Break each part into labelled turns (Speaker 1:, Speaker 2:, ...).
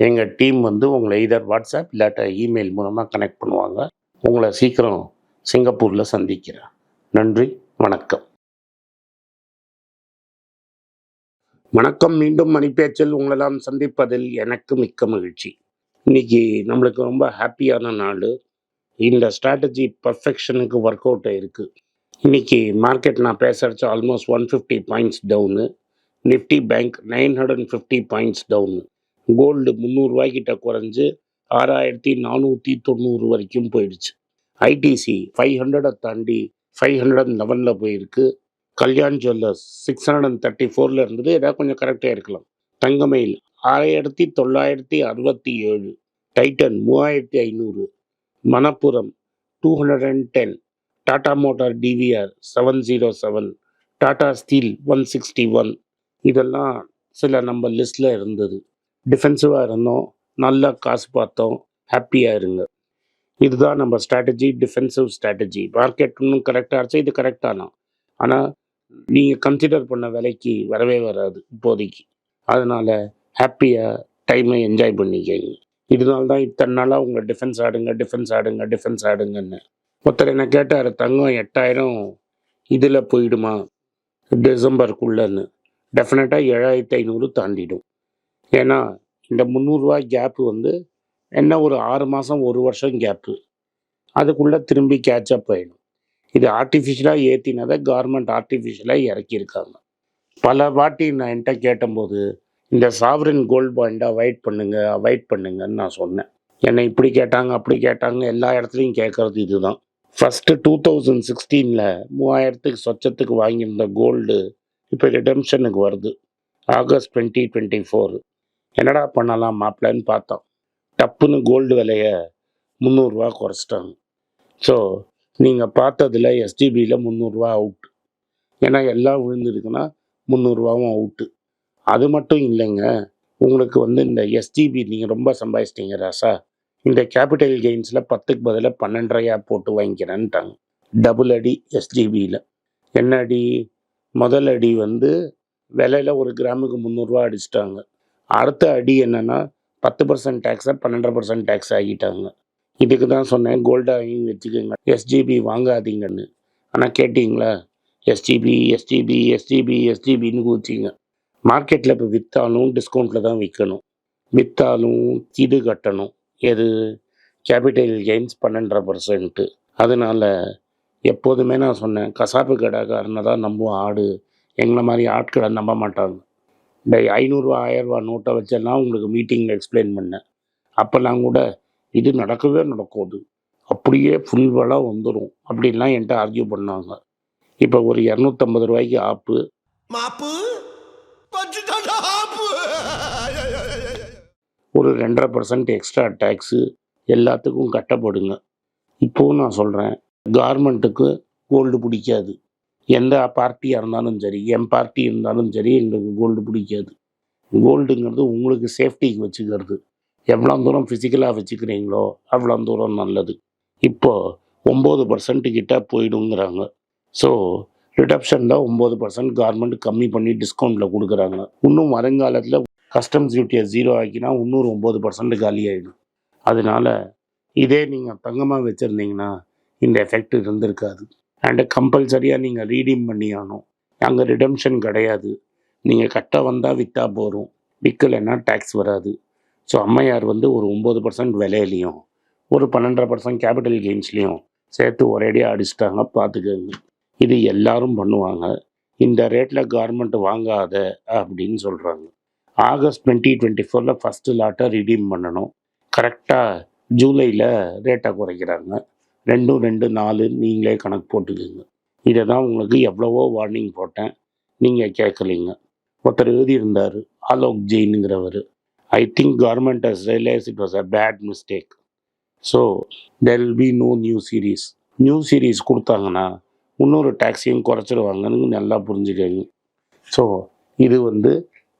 Speaker 1: எங்கள் டீம் வந்து உங்களை இதர் வாட்ஸ்அப் இல்லாட்ட இமெயில் மூலமாக கனெக்ட் பண்ணுவாங்க. உங்களை சீக்கிரம் சிங்கப்பூரில் சந்திக்கிறேன். நன்றி வணக்கம். வணக்கம் மீண்டும் மணிப்பேச்சில் உங்களெல்லாம் சந்திப்பதில் எனக்கு மிக்க மகிழ்ச்சி. இன்னைக்கு நம்மளுக்கு ரொம்ப ஹாப்பியான நாள். இந்த ஸ்ட்ராட்டஜி பர்ஃபெக்ஷனுக்கு ஒர்க் அவுட் இருக்குது இன்னைக்கு மார்க்கெட் நான் பேசுகிறச்சு almost one fifty points down Nifty bank nine hundred and fifty points down gold முந்நூறுரூவாய்க்கிட்ட குறைஞ்சி ஆறாயிரத்தி நானூற்றி தொண்ணூறு வரைக்கும் போயிடுச்சு. ஐடிசி ஃபைவ் ஹண்ட்ரடை தாண்டி ஃபைவ் ஹண்ட்ரட் லெவனில் போயிருக்கு. Kalyan jewellers six hundred and thirty ஃபோரில் இருந்தது. ஏதாவது கொஞ்சம் கரெக்டாக இருக்கலாம். தங்கமயில் ஆயிரத்தி தொள்ளாயிரத்தி அறுபத்தி ஏழு. டைட்டன் மூவாயிரத்தி ஐநூறு. Manappuram two hundred and ten Tata motor TVR seven zero seven Tata steel one sixty one இதெல்லாம் சில நம்ம லிஸ்ட்டில் இருந்தது. டிஃபென்சிவாக இருந்தோம். நல்லா காசு பார்த்தோம். ஹாப்பியாக இருங்க. இதுதான் நம்ம ஸ்ட்ராட்டஜி டிஃபென்சிவ் ஸ்ட்ராட்டஜி மார்க்கெட் இன்னும் கரெக்டாக இருந்துச்சு. இது கரெக்டானா ஆனால் நீங்கள் கன்சிடர் பண்ண விலைக்கு வரவே வராது இப்போதைக்கு. அதனால் ஹாப்பியாக டைமை என்ஜாய் பண்ணிக்கங்க. இதனால தான் இத்தனை நாளாக உங்கள் டிஃபென்ஸ் ஆடுங்க டிஃபென்ஸ் ஆடுங்க டிஃபென்ஸ் ஆடுங்கன்னு. ஒருத்தர் என்ன கேட்டார் தங்கம் எட்டாயிரம் இதில் போயிடுமா? டிசம்பருக்குள்ளன்னு. டெஃபினட்டாக ஏழாயிரத்தி ஐநூறு தாண்டிடும். ஏன்னா இந்த முந்நூறுரூவா கேப்பு வந்து என்ன ஒரு ஆறு மாதம் ஒரு வருஷம் கேப்பு அதுக்குள்ளே திரும்பி கேட்சப் ஆகிடும் இது ஆர்டிஃபிஷியலாக ஏற்றினதை கவர்மெண்ட் ஆர்டிஃபிஷியலாக இறக்கியிருக்காங்க. பல வாட்டி நான் என்கிட்ட கேட்டபோது இந்த சாவரின் கோல்ட் பாயிண்டை அவாய்ட் பண்ணுங்க அவாய்ட் பண்ணுங்கன்னு நான் சொன்னேன். என்னை இப்படி கேட்டாங்க அப்படி கேட்டாங்க எல்லா இடத்துலையும் கேட்குறது இதுதான். ஃபஸ்ட்டு டூ தௌசண்ட் சிக்ஸ்டீனில் மூவாயிரத்துக்கு சொச்சத்துக்கு வாங்கியிருந்த கோல்டு இப்போ ரிடம்ஷனுக்கு வருது. ஆகஸ்ட் டுவெண்ட்டி டுவெண்ட்டி ஃபோர் என்னடா பண்ணலாம் மாப்பிள்ளன்னு பார்த்தோம். டப்புன்னு கோல்டு விலையை முந்நூறுரூவா குறைச்சிட்டாங்க. ஸோ நீங்கள் பார்த்ததுல எஸ்டிபியில் முந்நூறுரூவா அவுட் ஏன்னா எல்லாம் விழுந்துருக்குன்னா முந்நூறுரூவாவும் அவுட்டு அது மட்டும் இல்லைங்க. உங்களுக்கு வந்து இந்த எஸ்டிபி நீங்கள் ரொம்ப சம்பாதிச்சிட்டீங்க ராசா. இந்த கேபிட்டல் கெயின்ஸில் பத்துக்கு பதிலாக பன்னெண்டரையா போட்டு வாங்கிக்கிறேன்ட்டாங்க. டபுள் அடி எஸ்டிபியில் என்ன அடி முதல் அடி வந்து விலையில் ஒரு கிராமுக்கு முந்நூறுரூவா அடிச்சிட்டாங்க. அடுத்த அடி என்னென்னா பத்து பர்சன்ட் டேக்ஸை பன்னெண்டரை பர்சன்ட் டேக்ஸ் ஆகிட்டாங்க. இதுக்கு தான் சொன்னேன் கோல்டு வாங்கி வச்சுக்கோங்க. எஸ்ஜிபி வாங்காதீங்கன்னு. ஆனால் கேட்டிங்களா? எஸ்ஜிபி எஸ்ஜிபி எஸ்ஜிபி எஸ்ஜிபின்னு கூச்சிங்க மார்க்கெட்டில் இப்போ விற்றாலும் டிஸ்கவுண்ட்டில் தான் விற்கணும் விற்றாலும் இது கட்டணும். எது? கேபிட்டல் கெயின்ஸ் பன்னெண்டரை பர்சன்ட்டு அதனால் எப்போதுமே நான் சொன்னேன் கசாப்பு கடைக்காரனை தான் நம்புவோம் ஆடு. எங்களை மாதிரி ஆட்களை நம்ப மாட்டாங்க. இந்த ஐநூறுரூவா ஆயிரரூவா நோட்டை வச்செல்லாம் உங்களுக்கு மீட்டிங்கில் எக்ஸ்பிளைன் பண்ணேன். அப்போல்லாம் கூட இது நடக்கவே நடக்காது. அப்படியே ஃபுல் விலை வந்துடும் அப்படின்லாம் என்கிட்ட ஆர்கியூ பண்ணாங்க. இப்போ ஒரு இரநூத்தம்பது ரூபாய்க்கு ஆப்பு.
Speaker 2: மாப்பு? ஆப்பு.
Speaker 1: ஒரு ரெண்டரை பர்சன்ட் எக்ஸ்ட்ரா டேக்ஸு எல்லாத்துக்கும் கட்டப்படுங்க. இப்போவும் நான் சொல்கிறேன் கார்மெண்ட்டுக்கு கோல்டு பிடிக்காது. எந்த பார்ட்டியாக இருந்தாலும் சரி என் பார்ட்டி இருந்தாலும் சரி எங்களுக்கு கோல்டு பிடிக்காது. கோல்டுங்கிறது உங்களுக்கு சேஃப்டிக்கு வச்சுக்கிறது. எவ்வளோ தூரம் ஃபிசிக்கலாக வச்சுக்கிறீங்களோ அவ்வளோ தூரம் நல்லது. இப்போ ஒம்பது பர்சன்ட்டு கிட்டே போயிடுங்கிறாங்க. ஸோ ரிடப்ஷனில் ஒம்பது பர்சன்ட் கார்மெண்ட் கம்மி பண்ணி டிஸ்கவுண்ட்டில் கொடுக்குறாங்க. இன்னும் வருங்காலத்தில் கஸ்டம்ஸ் டியூட்டியை ஜீரோ ஆக்கினா இன்னொரு ஒம்பது பர்சன்ட் காலி ஆகிடும் அதனால இதே நீங்கள் தங்கமாக வச்சுருந்தீங்கன்னா இந்த எஃபெக்ட் இருந்திருக்காது. அண்டு கம்பல்சரியாக நீங்கள் ரீடீம் பண்ணி ஆகணும். அங்கே ரிடம்ஷன் கிடையாது. நீங்கள் கட்ட வந்தால் விற்றா போகிறோம் விற்கலைன்னா டேக்ஸ் வராது. ஸோ அம்மையார் வந்து ஒரு ஒம்பது பர்சன்ட் விலையிலையும் ஒரு பன்னெண்டரை பர்சன்ட் கேபிட்டல் கெயின்ஸ்லேயும் சேர்த்து ஒரேடியாக அடிச்சிட்டாங்க. பார்த்துக்கோங்க. இது எல்லாரும் பண்ணுவாங்க. இந்த ரேட்டில் கார்மெண்ட் வாங்காத அப்படின்னு சொல்கிறாங்க ஆகஸ்ட் டுவெண்ட்டி டுவெண்ட்டி ஃபோரில் ஃபஸ்ட்டு லாட்டை ரிடீம் பண்ணணும். கரெக்டாக ஜூலையில் ரேட்டை குறைக்கிறாங்க. ரெண்டும் ரெண்டு நாலு நீங்களே கணக்கு போட்டுக்கோங்க. இதை தான் உங்களுக்கு எவ்வளவோ வார்னிங் போட்டேன். நீங்கள் கேட்கலீங்க. ஒருத்தர் எழுதியிருந்தார் Alok ஜெயினுங்கிறவர் I think government has realise it was a bad mistake so there be no new series new series கொடுத்தாங்கன்னா இன்னொரு டாக்ஸியும் குறைச்சிருவாங்கன்னு நல்லா புரிஞ்சுக்கங்க. ஸோ இது வந்து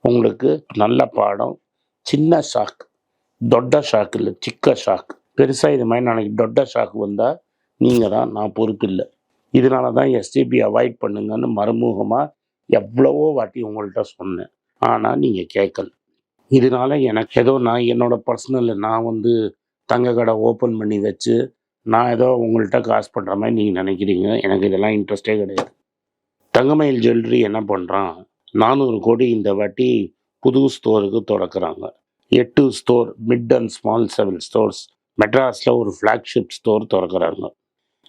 Speaker 1: உங்களுக்கு நல்ல பாடம். சின்ன ஷாக் தொட்ட ஷாக் இல்லை சிக்க ஷாக் பெருசாக இது மாதிரி நாளைக்கு டொட்ட ஷாக் வந்தால் நீங்கள் தான் நான் பொறுப்பு இல்லை. இதனால தான் எஸ்டிபி அவாய்ட் பண்ணுங்கன்னு மறைமுகமாக எவ்வளவோ வாட்டி உங்கள்கிட்ட சொன்னேன். ஆனால் நீங்கள் கேட்கல இதனால எனக்கு ஏதோ நான் என்னோடய பர்சனல் நான் வந்து தங்க கடை ஓப்பன் பண்ணி வச்சு நான் ஏதோ உங்கள்கிட்ட காசு பண்ணுற மாதிரி நீங்கள் நினைக்கிறீங்க. எனக்கு இதெல்லாம் இன்ட்ரெஸ்டே கிடையாது. தங்கமயில் ஜுவல்லரி என்ன பண்ணுறான் நானூறு கோடி இந்த வாட்டி புது ஸ்டோருக்கு திறக்கிறாங்க. எட்டு store mid and small several stores மெட்ராஸில் ஒரு ஃப்ளாக்ஷிப் ஸ்டோர் திறக்கிறாங்க.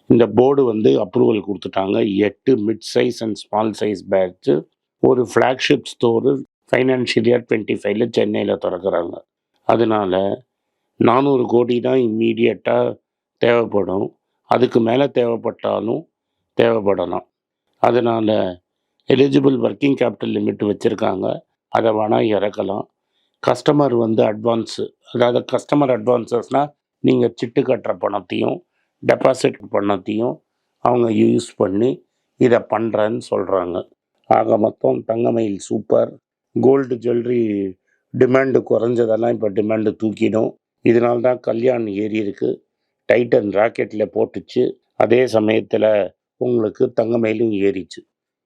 Speaker 1: இந்த போர்டு வந்து அப்ரூவல் கொடுத்துட்டாங்க. எட்டு mid size and small size batch ஒரு flagship store financial year twenty ஃபைவ்ல சென்னையில் திறக்கிறாங்க. அதனால் நானூறு கோடி தான் இம்மீடியட்டாக தேவைப்படும். அதுக்கு மேலே தேவைப்பட்டாலும் தேவைப்படலாம். அதனால் எலிஜிபிள் ஒர்க்கிங் கேபிட்டல் லிமிட் வச்சுருக்காங்க. அதை வேணால் இறக்கலாம். கஸ்டமர் வந்து அட்வான்ஸு அதாவது கஸ்டமர் அட்வான்ஸஸ்னால் நீங்கள் சிட்டு கட்டுற பணத்தையும் டெபாசிட் பணத்தையும் அவங்க யூஸ் பண்ணி இதை பண்ணுறேன்னு சொல்கிறாங்க ஆக மொத்தம் Thangamayil super gold jewellery demand குறைஞ்சதெல்லாம் இப்போ டிமாண்டு தூக்கிடும். இதனால தான் கல்யாண் ஏறி இருக்குது டைட்டன் ராக்கெட்டில் போட்டுச்சு. அதே சமயத்தில் உங்களுக்கு தங்கமயிலும் ஏறிச்சு.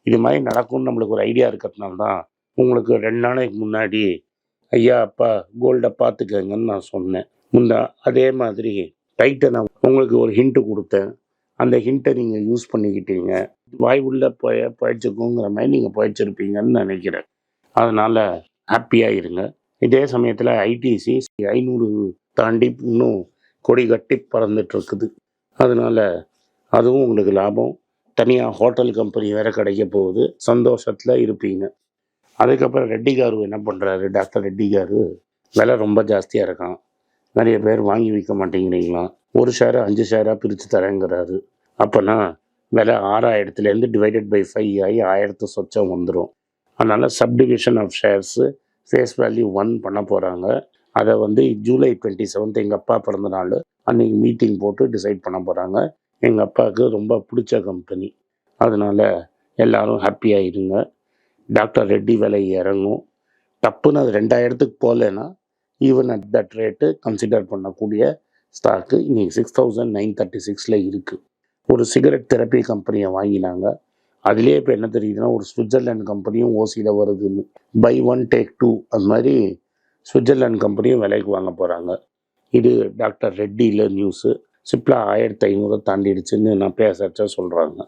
Speaker 1: இது மாதிரி நடக்கும்னு நம்மளுக்கு ஒரு ஐடியா இருக்கிறதுனால தான் உங்களுக்கு ரெண்டு நாளைக்கு முன்னாடி ஐயா அப்பா கோல்டை பார்த்துக்கங்கன்னு நான் சொன்னேன். முந்தா அதே மாதிரி டைட்டனை உங்களுக்கு ஒரு ஹிண்ட்டு கொடுத்தேன். அந்த ஹிண்ட்டை நீங்கள் யூஸ் பண்ணிக்கிட்டீங்க. வாய் உள்ள போய பயிற்சிக்குங்கிற மாதிரி நீங்கள் பயிற்சிருப்பீங்கன்னு நினைக்கிறேன். அதனால் ஹாப்பியாக இருங்க. இதே சமயத்தில் ஐடிசி ஐநூறு தாண்டி இன்னும் கொடி கட்டி பறந்துட்டுருக்குது. அதனால் அதுவும் உங்களுக்கு லாபம். தனியாக ஹோட்டல் கம்பெனி வேறு கிடைக்க போகுது. சந்தோஷத்தில் இருப்பீங்க. அதுக்கப்புறம் ரெட்டி காரு என்ன பண்ணுறாரு டாக்டர் ரெட்டி காரு விலை ரொம்ப ஜாஸ்தியாக இருக்கான். நிறைய பேர் வாங்கி விற்க மாட்டேங்கிறீங்களாம் ஒரு ஷேரை அஞ்சு ஷேராக பிரித்து தரேங்கிறாரு. அப்போனா விலை ஆறாயிரத்துலேருந்து டிவைடட் பை ஃபைவ் ஆகி ஆயிரத்து சொச்சம் வந்துடும் அதனால் subdivision of shares face value one பண்ண போகிறாங்க அதை வந்து ஜூலை டுவெண்ட்டி செவன்த் எங்கள் அப்பா பிறந்த நாள் அன்றைக்கி மீட்டிங் போட்டு டிசைட் பண்ண போகிறாங்க எங்கள் அப்பாவுக்கு ரொம்ப பிடிச்ச கம்பெனி அதனால் எல்லோரும் ஹாப்பியாக இருங்க. டாக்டர் ரெட்டி விலை இறங்கும். டப்புன்னு அது ரெண்டாயிரத்துக்கு போகலன்னா even at that rate consider பண்ணக்கூடிய ஸ்டாக்கு இன்றைக்கி சிக்ஸ் தௌசண்ட் நைன் தேர்ட்டி சிக்ஸில் இருக்குது ஒரு சிகரெட் தெரப்பி கம்பெனியை வாங்கினாங்க. அதுலேயே இப்போ என்ன தெரியுதுன்னா ஒரு சுவிட்சர்லாந்து கம்பெனியும் ஓசியில் வருதுன்னு. பை ஒன் டேக் டூ அது மாதிரி சுவிட்சர்லாந்து கம்பெனியும் விலைக்கு வாங்க போகிறாங்க இது டாக்டர் ரெட்டியில் நியூஸு சிப்லா ஆயிரத்தி ஐநூறு தாண்டிடுச்சுன்னு நான் பேசச்சா சொல்கிறாங்க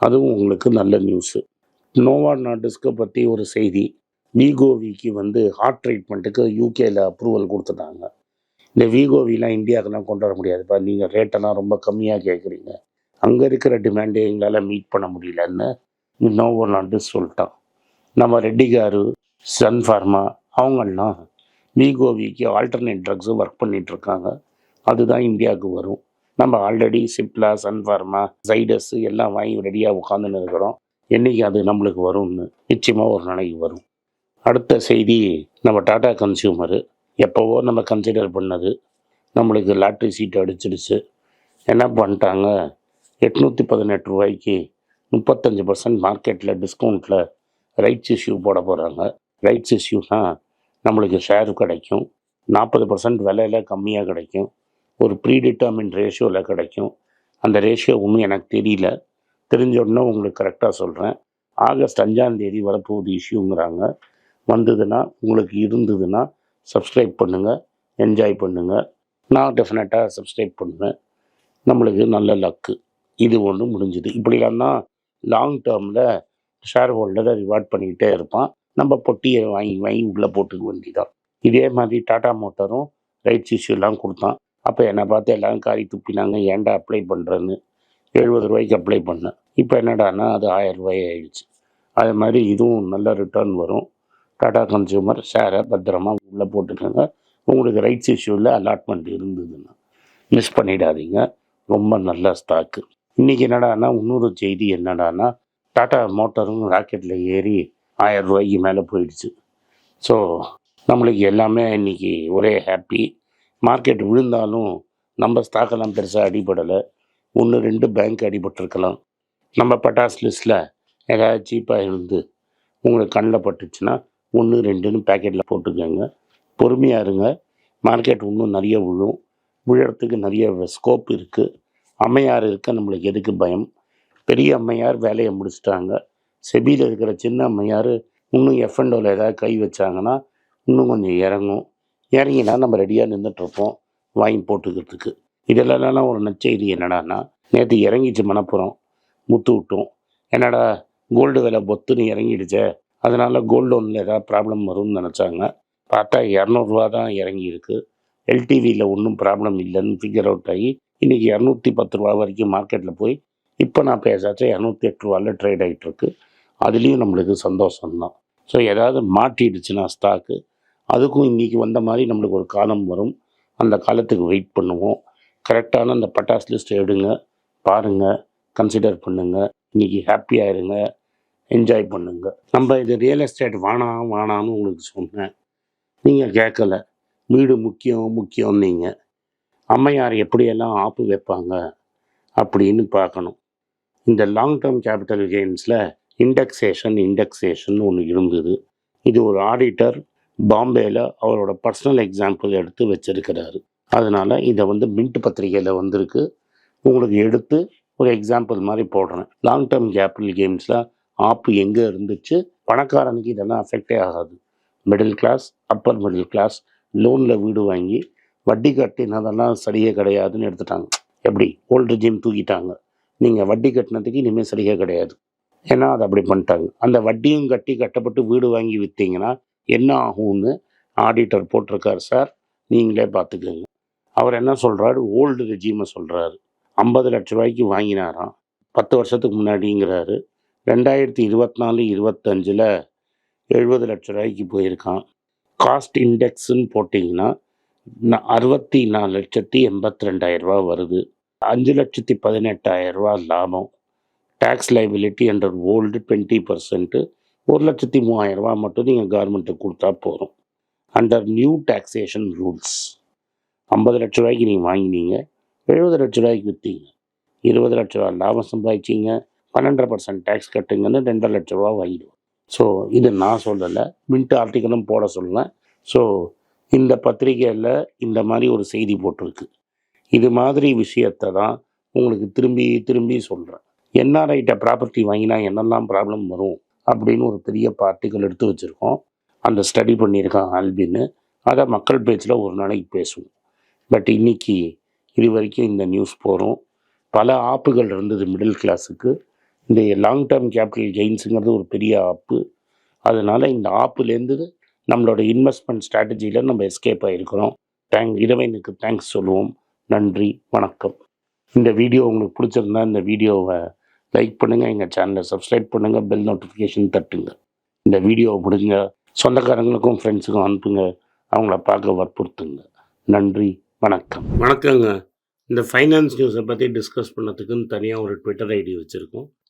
Speaker 1: அதுவும் உங்களுக்கு நல்ல நியூஸு நோவா நாட்டிஸ்க்கு பற்றி ஒரு செய்தி. விகோவிக்கு வந்து ஹார்ட் ட்ரீட்மெண்ட்டுக்கு யூகேல அப்ரூவல் கொடுத்துட்டாங்க. இந்த வீகோவிலாம் இந்தியாவுக்குலாம் கொண்டு வர முடியாதுப்பா நீங்கள் ரேட்டெல்லாம் ரொம்ப கம்மியாக கேட்குறீங்க அங்கே இருக்கிற டிமாண்டே எங்களால் மீட் பண்ண முடியலன்னு நோவோ சொல்லிட்டான். நம்ம ரெட்டிகாரு சன் ஃபார்மா அவங்கெல்லாம் விகோவிக்கு ஆல்டர்னேட் ட்ரக்ஸும் ஒர்க் பண்ணிகிட்ருக்காங்க அதுதான் இந்தியாவுக்கு வரும். நம்ம ஆல்ரெடி சிப்லா சன் ஃபார்மா ஜைடஸ் எல்லாம் வாங்கி ரெடியாக உட்காந்துன்னு இருக்கிறோம். என்னைக்கு அது நம்மளுக்கு வரும்னு நிச்சயமாக ஒரு நாளைக்கு வரும். அடுத்த செய்தி நம்ம டாடா கன்சியூமரு எப்போவோ நம்ம கன்சிடர் பண்ணது. நம்மளுக்கு லாட்ரி சீட் அடிச்சிடுச்சு. என்ன பண்ணிட்டாங்க? எட்நூற்றி பதினெட்டு ரூபாய்க்கு முப்பத்தஞ்சு பர்சன்ட் மார்க்கெட்டில் டிஸ்கவுண்ட்டில் ரைட்ஸ் இஷ்யூ போட போகிறாங்க ரைட்ஸ் இஷ்யூனா நம்மளுக்கு ஷேர் கிடைக்கும். நாற்பது பர்சன்ட் விலையில் கம்மியாக கிடைக்கும். ஒரு ப்ரீடிட்டர்மின் ரேஷியோவில் கிடைக்கும். அந்த ரேஷியோ ஒன்றும் எனக்கு தெரியல. தெரிஞ்ச உடனே உங்களுக்கு கரெக்டாக சொல்கிறேன் ஆகஸ்ட் அஞ்சாம் தேதி வரப்போகுது இஷ்யூங்கிறாங்க வந்ததுன்னா உங்களுக்கு இருந்ததுன்னா சப்ஸ்கிரைப் பண்ணுங்கள் என்ஜாய் பண்ணுங்கள் நான் டெஃபினட்டாக சப்ஸ்கிரைப் பண்ணுவேன். நம்மளுக்கு நல்ல லக்கு இது ஒன்று முடிஞ்சுது. இப்படிலாம் தான் லாங் டேர்மில் ஷேர் ஹோல்டரை ரிவார்ட் பண்ணிக்கிட்டே இருப்பான். நம்ம பொட்டியை வாங்கி வாங்கி உள்ளே போட்டுக்க வேண்டிதான் இதே மாதிரி டாடா மோட்டரும் ரைட்ஸ் இஷ்யூலாம் கொடுத்தான். அப்போ என்னை பார்த்து எல்லாரும் காரி துப்பினாங்க. ஏன்டா அப்ளை பண்ணுறேன்னு எழுபது ரூபாய்க்கு அப்ளை பண்ணேன். இப்போ என்னடானா அது ஆயிரம் ரூபாய் ஆயிடுச்சு. அது மாதிரி இதுவும் நல்ல ரிட்டர்ன் வரும். டாடா கன்சியூமர் ஷேரை பத்திரமா உள்ளே போட்டுக்கோங்க. உங்களுக்கு ரைட்ஸ் இஷ்யூவில் அலாட்மெண்ட் இருந்ததுன்னா மிஸ் பண்ணிடாதீங்க. ரொம்ப நல்ல ஸ்டாக்கு இன்றைக்கி என்னடான்னா இன்னொரு செய்தி என்னடான்னா டாடா மோட்டரும் ராக்கெட்டில் ஏறி ஆயிரம் ரூபாய்க்கு மேலே போயிடுச்சு. ஸோ நம்மளுக்கு எல்லாமே இன்றைக்கி ஒரே ஹாப்பி மார்க்கெட் விழுந்தாலும் நம்ம ஸ்டாக்கெல்லாம் பெருசாக அடிபடலை. ஒன்று ரெண்டு பேங்க் அடிபட்டிருக்கலாம். நம்ம பட்டாஸ் லிஸ்ட்டில் ஏதாவது சீப்பாக இருந்து உங்களுக்கு கண்ணில் பட்டுச்சுன்னா ஒன்று ரெண்டுன்னு பேக்கெட்டில் போட்டுக்கோங்க. பொறுமையாக இருங்க. மார்க்கெட் இன்னும் நிறைய விழும். விழறதுக்கு நிறைய ஸ்கோப் இருக்குது அம்மையார் இருக்க நம்மளுக்கு எதுக்கு பயம்? பெரிய அம்மையார் வேலையை முடிச்சிட்டாங்க. செபியில் இருக்கிற சின்ன அம்மையார் இன்னும் எஃப்எண்டோவில் ஏதாவது கை வச்சாங்கன்னா இன்னும் கொஞ்சம் இறங்கும். இறங்கினா நம்ம ரெடியாக நின்றுட்டுருப்போம் வாங்கி போட்டுக்கிறதுக்கு. இதெல்லாம் ஒரு நற்செய்தி என்னடான்னா நேற்று இறங்கிச்சு மணப்புறம். முத்து விட்டோம். என்னடா கோல்டு விலை பொத்துன்னு இறங்கிடுச்சே. அதனால் கோல்டு லோனில் ஏதாவது ப்ராப்ளம் வரும்னு நினச்சாங்க. பார்த்தா இரநூறுவா தான் இறங்கியிருக்கு எல்டிவியில் ஒன்றும் ப்ராப்ளம் இல்லைன்னு ஃபிகர் அவுட் ஆகி இன்றைக்கி இரநூத்தி பத்து ரூபா வரைக்கும் மார்க்கெட்டில் போய் இப்போ நான் பேசாச்சும் இரநூத்தி எட்டு ரூபாவில் ட்ரேட் ஆகிட்டுருக்கு அதுலேயும் நம்மளுக்கு சந்தோஷம்தான். ஸோ ஏதாவது மாட்டிடுச்சுன்னா ஸ்டாக்கு அதுக்கும் இன்றைக்கி வந்த மாதிரி நம்மளுக்கு ஒரு காலம் வரும். அந்த காலத்துக்கு வெயிட் பண்ணுவோம். கரெக்டான அந்த பட்டாஸ் லிஸ்ட் எடுங்க பாருங்கள் கன்சிடர் பண்ணுங்கள் இன்றைக்கி ஹாப்பியாக இருங்க என்ஜாய் பண்ணுங்க. நம்ம இது ரியல் எஸ்டேட் வேணாம் வேணாம்னு உங்களுக்கு சொன்னேன். நீங்கள் கேட்கல வீடு முக்கியம் முக்கியம் நீங்கள் அம்மையார் எப்படியெல்லாம் ஆப்பு வைப்பாங்க அப்படின்னு பார்க்கணும். இந்த லாங் டேர்ம் கேபிட்டல் கெயின்ஸில் இண்டெக்ஸேஷன் இண்டெக்ஸேஷன் ஒன்று இருந்தது. இது ஒரு ஆடிட்டர் பாம்பேயில் அவரோட பர்சனல் எக்ஸாம்பிள் எடுத்து வச்சிருக்கிறாரு. அதனால் இதை வந்து மின்ட் பத்திரிகையில் வந்திருக்கு. உங்களுக்கு எடுத்து ஒரு எக்ஸாம்பிள் மாதிரி போடுறேன். லாங் டேர்ம் கேபிட்டல் கேம்ஸில் ஆப்பு எங்கே இருந்துச்சு? பணக்காரனுக்கு இதெல்லாம் அஃபெக்டே ஆகாது. Middle class upper middle class லோனில் வீடு வாங்கி வட்டி கட்டினதெல்லாம் சரியே கிடையாதுன்னு எடுத்துட்டாங்க. எப்படி? ஓல்டு ஜிம் தூக்கிட்டாங்க. நீங்கள் வட்டி கட்டினதுக்கு இனிமேல் சரியே கிடையாது. ஏன்னா அதை அப்படி பண்ணிட்டாங்க. அந்த வட்டியும் கட்டி கட்டப்பட்டு வீடு வாங்கி விற்றீங்கன்னா என்ன ஆகும்னு ஆடிட்டர் போட்டிருக்கார் சார் நீங்களே பார்த்துக்கோங்க. அவர் என்ன சொல்கிறாரு ஓல்டு ரெஜிமை சொல்கிறாரு ஐம்பது லட்ச ரூபாய்க்கு வாங்கினாராம். பத்து வருஷத்துக்கு முன்னாடிங்கிறாரு. ரெண்டாயிரத்தி இருபத்தி நாலு இருபத்தஞ்சில் எழுபது லட்ச ரூபாய்க்கு போயிருக்கான். காஸ்ட் இண்டெக்ஸ்ன்னு போட்டிங்கன்னா அறுபத்தி நாலு லட்சத்தி எண்பத்தி ரெண்டாயிரரூபா வருது. அஞ்சு லட்சத்தி பதினெட்டாயிரரூபா லாபம். Tax liability under old twenty percent ஒரு லட்சத்தி மூவாயிரரூபா மட்டும் நீங்கள் கவர்மெண்ட்டுக்கு கொடுத்தா போதும். அண்டர் நியூ டேக்ஸேஷன் ரூல்ஸ் ஐம்பது லட்ச ரூபாய்க்கு நீங்கள் வாங்கினீங்க. எழுபது லட்ச ரூபாய்க்கு விற்றீங்க இருபது லட்ச ரூபா லாபம் சம்பாதிச்சிங்க. பன்னெண்டரை பர்சன்ட் டேக்ஸ் கட்டுங்கன்னு ரெண்டரை லட்ச ரூபா வாங்கிடுவோம். ஸோ இது நான் சொல்லலை. மின்ட் ஆர்டிக்கலும் போட சொல்லலை. ஸோ இந்த பத்திரிகையில் இந்த மாதிரி ஒரு செய்தி போட்டிருக்கு. இது மாதிரி விஷயத்தை தான் உங்களுக்கு திரும்பி திரும்பி சொல்கிறேன் என்ஆர்ஐட்ட ப்ராப்பர்ட்டி வாங்கினா என்னெல்லாம் ப்ராப்ளம் வரும் அப்படின்னு ஒரு பெரிய பார்ட்டிகள் எடுத்து வச்சுருக்கோம். அந்த ஸ்டடி பண்ணியிருக்கான் ஆல்பின்னு. அதை மக்கள் பேச்சில் ஒரு நாளைக்கு பேசுவோம். பட் இன்னைக்கு இது வரைக்கும் இந்த நியூஸ் போகிறோம் பல ஆப்புகள் இருந்தது மிடில் கிளாஸுக்கு இந்த லாங் டேர்ம் கேபிட்டல் கெயின்ஸுங்கிறது ஒரு பெரிய ஆப்பு அதனால் இந்த ஆப்புலேருந்து நம்மளோட இன்வெஸ்ட்மெண்ட் ஸ்ட்ராட்டஜியில் நம்ம எஸ்கேப் ஆகிருக்கிறோம் தேங்க் இறைவனுக்கு தேங்க்ஸ் சொல்லுவோம். நன்றி வணக்கம். இந்த வீடியோ உங்களுக்கு பிடிச்சிருந்தா இந்த வீடியோவை லைக் பண்ணுங்கள் எங்கள் சேனலை சப்ஸ்கிரைப் பண்ணுங்கள் பெல் நோட்டிஃபிகேஷன் தட்டுங்க. இந்த வீடியோவை முடிஞ்ச சொந்தக்காரங்களுக்கும் ஃப்ரெண்ட்ஸுக்கும் அனுப்புங்க. அவங்கள பார்க்க வற்புறுத்துங்க. நன்றி வணக்கம். வணக்கங்க. இந்த ஃபைனான்ஸ் நியூஸை பற்றி டிஸ்கஸ் பண்ணதுக்குன்னு தனியாக ஒரு ட்விட்டர் ஐடி வச்சுருக்கோம்.